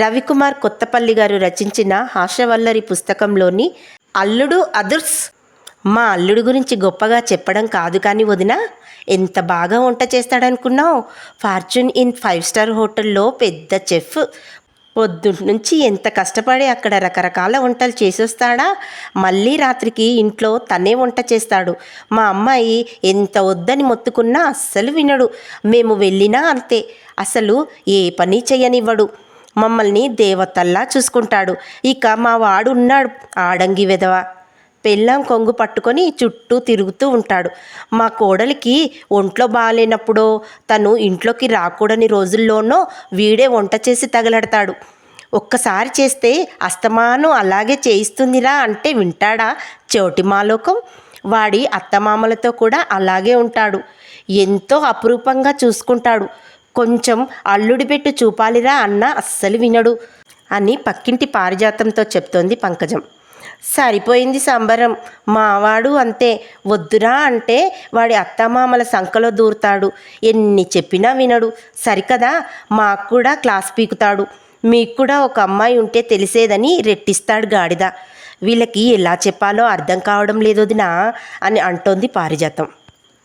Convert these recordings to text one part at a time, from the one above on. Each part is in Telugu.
రవికుమార్ కొత్తపల్లి గారు రచించిన హాస్యవల్లరి పుస్తకంలోని అల్లుడు అదుర్స్ మా అల్లుడు గురించి గొప్పగా చెప్పడం కాదు కానీ వదిన ఎంత బాగా వంట చేస్తాడనుకున్నావు? ఫార్చ్యూన్ ఇన్ ఫైవ్ స్టార్ హోటల్లో పెద్ద చెఫ్. నుంచి ఎంత కష్టపడి అక్కడ రకరకాల వంటలు చేసేస్తాడా? మళ్ళీ రాత్రికి ఇంట్లో తనే వంట చేస్తాడు. మా అమ్మాయి ఎంత వద్దని మొత్తుకున్నా అస్సలు వినడు. మేము వెళ్ళినా అంతే. అసలు ఏ పని చేయనివ్వడు. మమ్మల్ని దేవతల్లా చూసుకుంటాడు. ఇక మా వాడు ఉన్నాడు ఆడంగి వెధవ. పెళ్ళాం కొంగు పట్టుకొని చుట్టూ తిరుగుతూ ఉంటాడు. మా కోడలికి ఒంట్లో బాగాలేనప్పుడో తను ఇంట్లోకి రాకూడని రోజుల్లోనో వీడే వంట చేసి తగలడతాడు. ఒక్కసారి చేస్తే అస్తమానం అలాగే చేయిస్తుందిరా అంటే వింటాడా చోటి మాలోకం? వాడి అత్తమామలతో కూడా అలాగే ఉంటాడు. ఎంతో అపురూపంగా చూసుకుంటాడు. కొంచెం అల్లుడి పెట్టు చూపాలిరా అన్న అస్సలు వినడు అని పక్కింటి పారిజాతంతో చెప్తోంది పంకజం. సరిపోయింది సంబరం. మావాడు అంతే. వద్దురా అంటే వాడి అత్తమామల సంఖలో దూరుతాడు. ఎన్ని చెప్పినా వినడు. సరికదా? మాకు కూడా క్లాస్ పీకుతాడు. మీకు కూడా ఒక అమ్మాయి ఉంటే తెలిసేదని రెట్టిస్తాడు గాడిద. వీళ్ళకి ఎలా చెప్పాలో అర్థం కావడం లేదు వదినా అని అంటోంది పారిజాతం.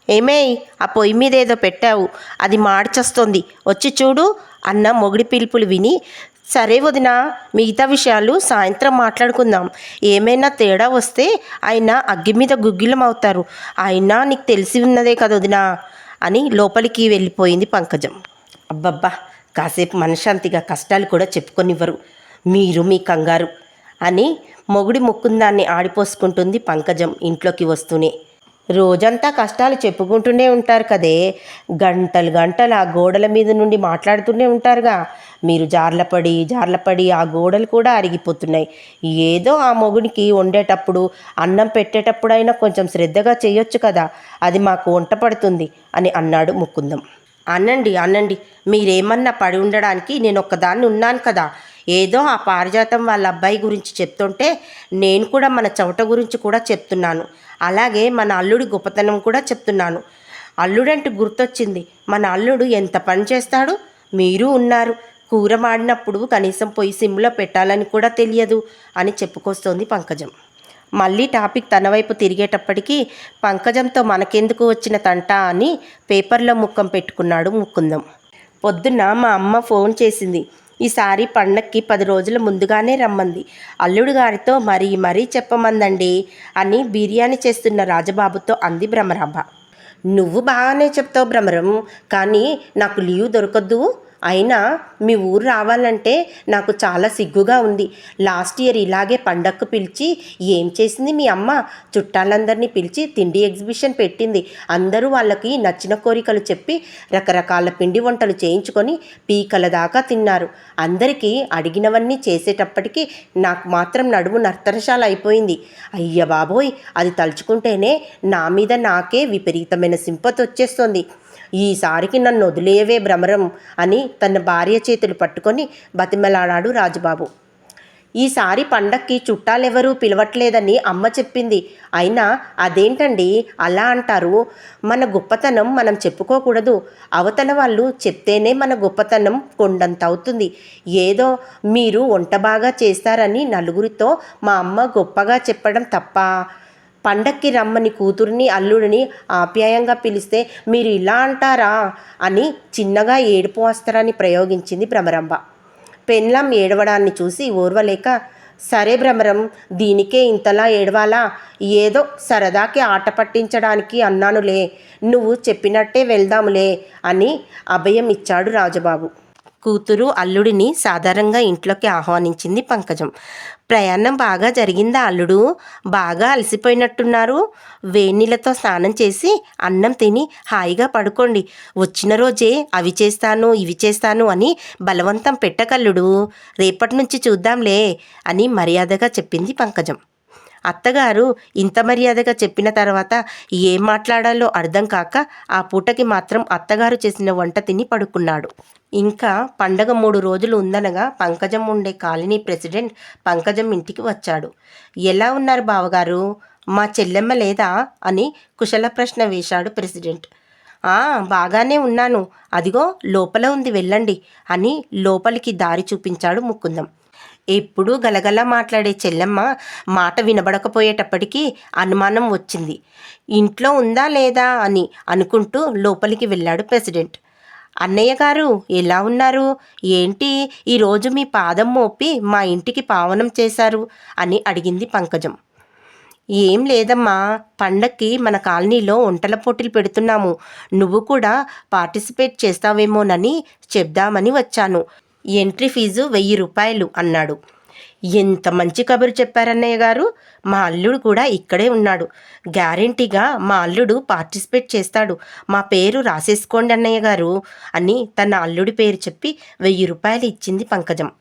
ఏమేయ్ ఆ పొయ్యి మీద ఏదో పెట్టావు. అది మార్చొస్తుంది. వచ్చి చూడు అన్న మొగుడి పిలుపులు విని సరే వదినా మిగతా విషయాలు సాయంత్రం మాట్లాడుకుందాం. ఏమైనా తేడా వస్తే ఆయన అగ్గి మీద గుగ్గిలం అవుతారు అయినా నీకు తెలిసి ఉన్నదే కదా వదినా అని లోపలికి వెళ్ళిపోయింది పంకజం. అబ్బబ్బా కాసేపు మనశాంతిగా కష్టాలు కూడా చెప్పుకొనివ్వరు. మీరు మీ కంగారు అని మొగుడి ముక్కుందాన్ని ఆడిపోసుకుంటుంది పంకజం ఇంట్లోకి వస్తూనే. రోజంతా కష్టాలు చెప్పుకుంటూనే ఉంటారు కదే. గంటలు గంటలు ఆ గోడల మీద నుండి మాట్లాడుతూనే ఉంటారుగా. మీరు జార్లపడి జార్లపడి ఆ గోడలు కూడా అరిగిపోతున్నాయి. ఏదో ఆ మొగునికి వండేటప్పుడు అన్నం పెట్టేటప్పుడైనా కొంచెం శ్రద్ధగా చేయొచ్చు కదా. అది మాకు వంట పడుతుంది అని అన్నాడు ముకుందం. అనండి అనండి మీరేమన్నా పడి ఉండడానికి నేను ఒక్కదాన్ని ఉన్నాను కదా. ఏదో ఆ పారిజాతం వాళ్ళ అబ్బాయి గురించి చెప్తుంటే నేను కూడా మన చవట గురించి కూడా చెప్తున్నాను. అలాగే మన అల్లుడి గొప్పతనం కూడా చెప్తున్నాను. అల్లుడంటే గుర్తొచ్చింది మన అల్లుడు ఎంత పని చేస్తాడు? మీరు ఉన్నారు. కూర మాడినప్పుడు కనీసం పొయ్యి సిమ్లో పెట్టాలని కూడా తెలియదు అని చెప్పుకొస్తోంది పంకజం. మళ్ళీ టాపిక్ తన వైపు తిరిగేటప్పటికీ పంకజంతో మనకెందుకు వచ్చిన తంట అని పేపర్లో ముఖం పెట్టుకున్నాడు ముకుందం. పొద్దున్న మా అమ్మ ఫోన్ చేసింది ఈసారి పండక్కి పది రోజుల ముందుగానే రమ్మంది. అల్లుడు గారితో మరీ మరీ చెప్పమందండి అని బిర్యానీ చేస్తున్న రాజబాబుతో అంది భ్రమరాంబ. నువ్వు బాగానే చెప్తావు భ్రమరం కానీ నాకు లీవ్ దొరకద్దు. అయినా మీ ఊరు రావాలంటే నాకు చాలా సిగ్గుగా ఉంది. లాస్ట్ ఇయర్ ఇలాగే పండక్కు పిలిచి ఏం చేసింది మీ అమ్మ? చుట్టాలందరినీ పిలిచి తిండి ఎగ్జిబిషన్ పెట్టింది. అందరూ వాళ్ళకి నచ్చిన కోరికలు చెప్పి రకరకాల పిండి వంటలు చేయించుకొని పీకల దాకా తిన్నారు. అందరికీ అడిగినవన్నీ చేసేటప్పటికి నాకు మాత్రం నడుము నర్తనశాల అయిపోయింది. అయ్య బాబోయ్! అది తలుచుకుంటేనే నా మీద నాకే విపరీతమైన సింపతి వచ్చేస్తుంది ఈసారికి నన్ను వదిలేవే భ్రమరం అని తన భార్య చేతులు పట్టుకొని బతిమలాడాడు రాజుబాబు. ఈసారి పండక్కి చుట్టాలెవరూ పిలవట్లేదని అమ్మ చెప్పింది. అయినా అదేంటండి అలా అంటారు? మన గొప్పతనం మనం చెప్పుకోకూడదు. అవతల వాళ్ళు చెప్తేనే మన గొప్పతనం కొండంత అవుతుంది. ఏదో మీరు వంట బాగా చేస్తారని నలుగురితో మా అమ్మ గొప్పగా చెప్పడం తప్ప పండక్కి రమ్మని కూతుర్ని అల్లుడిని ఆప్యాయంగా పిలిస్తే మీరు ఇలా అంటారా అని చిన్నగా ఏడుపు వస్త్రాన్ని ప్రయోగించింది భ్రమరంబ పెన్లం ఏడవడాన్ని చూసి ఓర్వలేక సరే భ్రమరం దీనికే ఇంతలా ఏడవాలా? ఏదో సరదాకి ఆట పట్టించడానికి అన్నానులే నువ్వు చెప్పినట్టే వెళ్దాములే అని అభయం ఇచ్చాడు రాజబాబు. కూతురు అల్లుడిని సాధారణంగా ఇంట్లోకి ఆహ్వానించింది పంకజం. ప్రయాణం బాగా జరిగిందా అల్లుడు? బాగా అలసిపోయినట్టున్నారు. వేణీళ్ళతో స్నానం చేసి అన్నం తిని హాయిగా పడుకోండి. వచ్చిన రోజే అవి చేస్తాను ఇవి చేస్తాను అని బలవంతం పెట్టకల్లుడు. రేపటి నుంచి చూద్దాంలే అని మర్యాదగా చెప్పింది పంకజం. అత్తగారు ఇంత మర్యాదగా చెప్పిన తర్వాత ఏం మాట్లాడాలో అర్థం కాక ఆ పూటకి మాత్రం అత్తగారు చేసిన వంట తిని పడుకున్నాడు. ఇంకా పండగ మూడు రోజులు ఉందనగా పంకజం ఉండే కాలనీ ప్రెసిడెంట్ పంకజం ఇంటికి వచ్చాడు. ఎలా ఉన్నారు బావగారు? మా చెల్లెమ్మ లేదా? అని కుశల ప్రశ్న వేశాడు ప్రెసిడెంట్. ఆ బాగానే ఉన్నాను. అదిగో లోపల ఉంది వెళ్ళండి అని లోపలికి దారి చూపించాడు ముకుందం. ఎప్పుడూ గలగల మాట్లాడే చెల్లెమ్మ మాట వినబడకపోయేటప్పటికీ అనుమానం వచ్చింది. ఇంట్లో ఉందా లేదా అని అనుకుంటూ లోపలికి వెళ్ళాడు ప్రెసిడెంట్. అన్నయ్య గారు ఎలా ఉన్నారు? ఏంటి? ఈరోజు మీ పాదం మోపి మా ఇంటికి పావనం చేశారు అని అడిగింది పంకజం. ఏం లేదమ్మా పండక్కి మన కాలనీలో వంటల పోటీలు పెడుతున్నాము. నువ్వు కూడా పార్టిసిపేట్ చేస్తావేమోనని చెప్దామని వచ్చాను. ఎంట్రీ ఫీజు వెయ్యి రూపాయలు అన్నాడు. ఎంత మంచి కబురు చెప్పారన్నయ్య గారు. మా అల్లుడు కూడా ఇక్కడే ఉన్నాడు. గ్యారెంటీగా మా అల్లుడు పార్టిసిపేట్ చేస్తాడు. మా పేరు రాసేసుకోండి అన్నయ్య గారు అని తన అల్లుడి పేరు చెప్పి వెయ్యి రూపాయలు ఇచ్చింది పంకజం.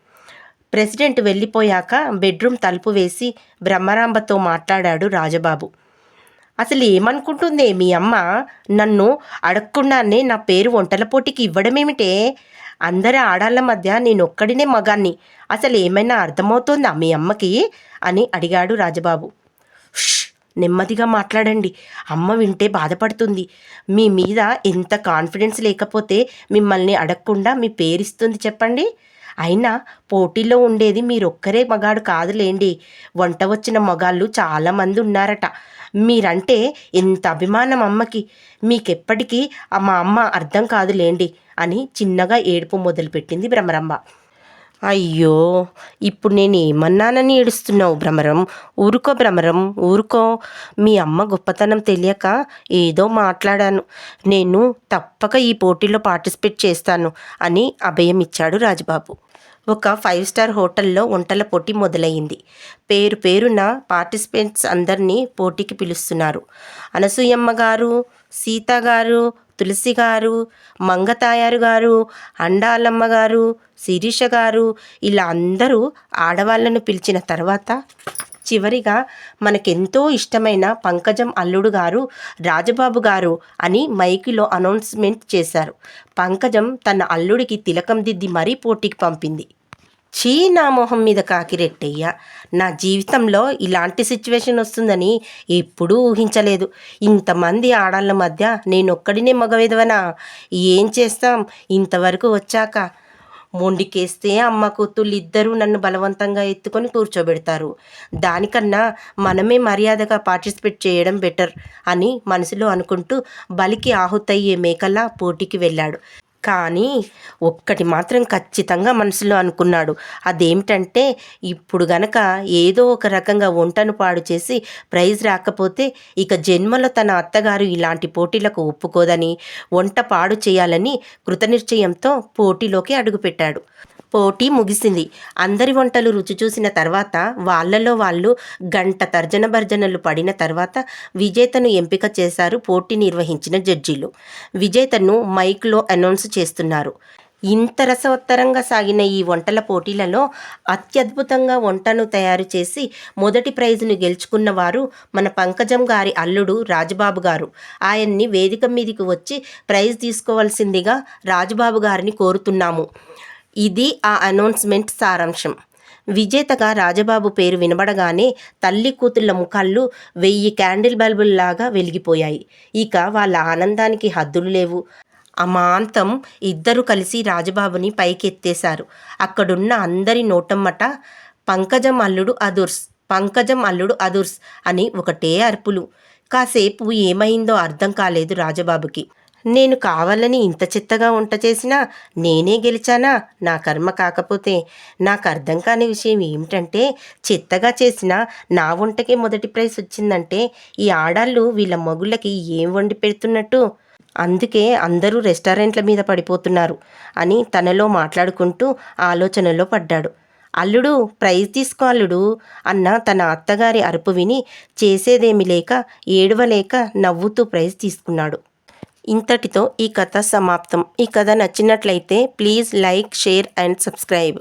ప్రెసిడెంట్ వెళ్ళిపోయాక బెడ్రూమ్ తలుపు వేసి బ్రహ్మరాంబతో మాట్లాడాడు రాజబాబు. అసలు ఏమనుకుంటుందే మీ అమ్మ? నన్ను అడగకుండానే నా పేరు వంటల పోటీకి ఇవ్వడమేమిటే? అందరి ఆడాళ్ళ మధ్య నేను ఒక్కడినే మగాన్ని. అసలు ఏమైనా అర్థమవుతోందా మీ అమ్మకి? అని అడిగాడు రాజబాబు. నెమ్మదిగా మాట్లాడండి. అమ్మ వింటే బాధపడుతుంది. మీ మీద ఎంత కాన్ఫిడెన్స్ లేకపోతే మిమ్మల్ని అడగకుండా మీ పేరిస్తుంది చెప్పండి. అయినా పోటీలో ఉండేది మీరొక్కరే మగాడు కాదులేండి. వంట వచ్చిన మగాళ్ళు చాలామంది ఉన్నారట. మీరంటే ఎంత అభిమానం అమ్మకి. మీకెప్పటికీ ఆ మా అమ్మ అర్థం కాదులేండి అని చిన్నగా ఏడుపు మొదలుపెట్టింది భ్రమరంబ అయ్యో ఇప్పుడు నేను ఏమన్నానని ఏడుస్తున్నావు భ్రమరం? ఊరుకో భ్రమరం ఊరుకో. మీ అమ్మ గొప్పతనం తెలియక ఏదో మాట్లాడాను. నేను తప్పక ఈ పోటీలో పార్టిసిపేట్ చేస్తాను అని అభయం ఇచ్చాడు రాజబాబు. ఒక ఫైవ్ స్టార్ హోటల్లో వంటల పోటీ మొదలైంది. పేరు పేరున పార్టిసిపెంట్స్ అందరినీ పోటీకి పిలుస్తున్నారు. అనసూయమ్మ గారు సీత గారు తులసి గారు మంగతాయారు గారు అండాలమ్మ గారు శిరీష గారు ఇలా అందరూ ఆడవాళ్ళను పిలిచిన తర్వాత చివరిగా మనకెంతో ఇష్టమైన పంకజం అల్లుడు గారు రాజబాబు గారు అని మైకిలో అనౌన్స్మెంట్ చేశారు. పంకజం తన అల్లుడికి తిలకం దిద్ది మరీ పోటీకి పంపింది. చీ నా మొహం మీద కాకిరెట్టయ్య. నా జీవితంలో ఇలాంటి సిచ్యువేషన్ వస్తుందని ఎప్పుడూ ఊహించలేదు. ఇంతమంది ఆడాళ్ళ మధ్య నేనొక్కడినే మగవిధవనా ఏం చేస్తాం? ఇంతవరకు వచ్చాక మొండికేస్తే అమ్మ కూతుళ్ళు ఇద్దరూ నన్ను బలవంతంగా ఎత్తుకొని కూర్చోబెడతారు. దానికన్నా మనమే మర్యాదగా పార్టిసిపేట్ చేయడం బెటర్ అని మనసులో అనుకుంటూ బలికి ఆహుతయ్యే మేకల్లా పోటీకి వెళ్ళాడు. కానీ ఒక్కటి మాత్రం ఖచ్చితంగా మనసులో అనుకున్నాడు. అదేమిటంటే ఇప్పుడు గనక ఏదో ఒక రకంగా వంటను పాడు చేసి ప్రైజ్ రాకపోతే ఇక జన్మలో తన అత్తగారు ఇలాంటి పోటీలకు ఒప్పుకోదని వంట పాడు చేయాలని కృతనిశ్చయంతో పోటీలోకి అడుగుపెట్టాడు. పోటీ ముగిసింది. అందరి వంటలు రుచి చూసిన తర్వాత వాళ్ళలో వాళ్ళు గంట తర్జన భర్జనలు పడిన తర్వాత విజేతను ఎంపిక చేశారు పోటీ నిర్వహించిన జడ్జీలు. విజేతను మైక్లో అనౌన్స్ చేస్తున్నారు. ఇంత రసవత్తరంగా సాగిన ఈ వంటల పోటీలలో అత్యద్భుతంగా వంటను తయారు చేసి మొదటి ప్రైజును గెలుచుకున్న వారు మన పంకజం గారి అల్లుడు రాజబాబు గారు. ఆయన్ని వేదిక మీదకి వచ్చి ప్రైజ్ తీసుకోవాల్సిందిగా రాజుబాబు గారిని కోరుతున్నాము. ఇది ఆ అనౌన్స్మెంట్ సారాంశం. విజేతగా రాజబాబు పేరు వినబడగానే తల్లి కూతుళ్ళ ముఖాళ్ళు వెయ్యి క్యాండిల్ బల్బుల్లాగా వెలిగిపోయాయి. ఇక వాళ్ళ ఆనందానికి హద్దులు లేవు. అమాంతం ఇద్దరు కలిసి రాజబాబుని పైకెత్తేశారు. అక్కడున్న అందరి నోటమ్మట పంకజం అల్లుడు అదుర్స్ పంకజం అల్లుడు అదుర్స్ అని ఒకటే అర్పులు. కాసేపు ఏమైందో అర్థం కాలేదు రాజబాబుకి. నేను కావాలని ఇంత చిత్తగా వంట చేసినా నేనే గెలిచానా? నా కర్మ కాకపోతే నాకు అర్థం కాని విషయం ఏమిటంటే చెత్తగా చేసిన నా వంటకే మొదటి ప్రైజ్ వచ్చిందంటే ఈ ఆడాళ్ళు వీళ్ళ మగుళ్ళకి ఏం వండి పెడుతున్నట్టు? అందుకే అందరూ రెస్టారెంట్ల మీద పడిపోతున్నారు అని తనలో మాట్లాడుకుంటూ ఆలోచనలో పడ్డాడు. అల్లుడు ప్రైజ్ తీసుకో అల్లుడు అన్న తన అత్తగారి అరుపు విని చేసేదేమి లేక ఏడవలేక నవ్వుతూ ప్రైజ్ తీసుకున్నాడు. ఇంతటితో ఈ కథ సమాప్తం. ఈ కథ నచ్చినట్లయితే please like share and subscribe.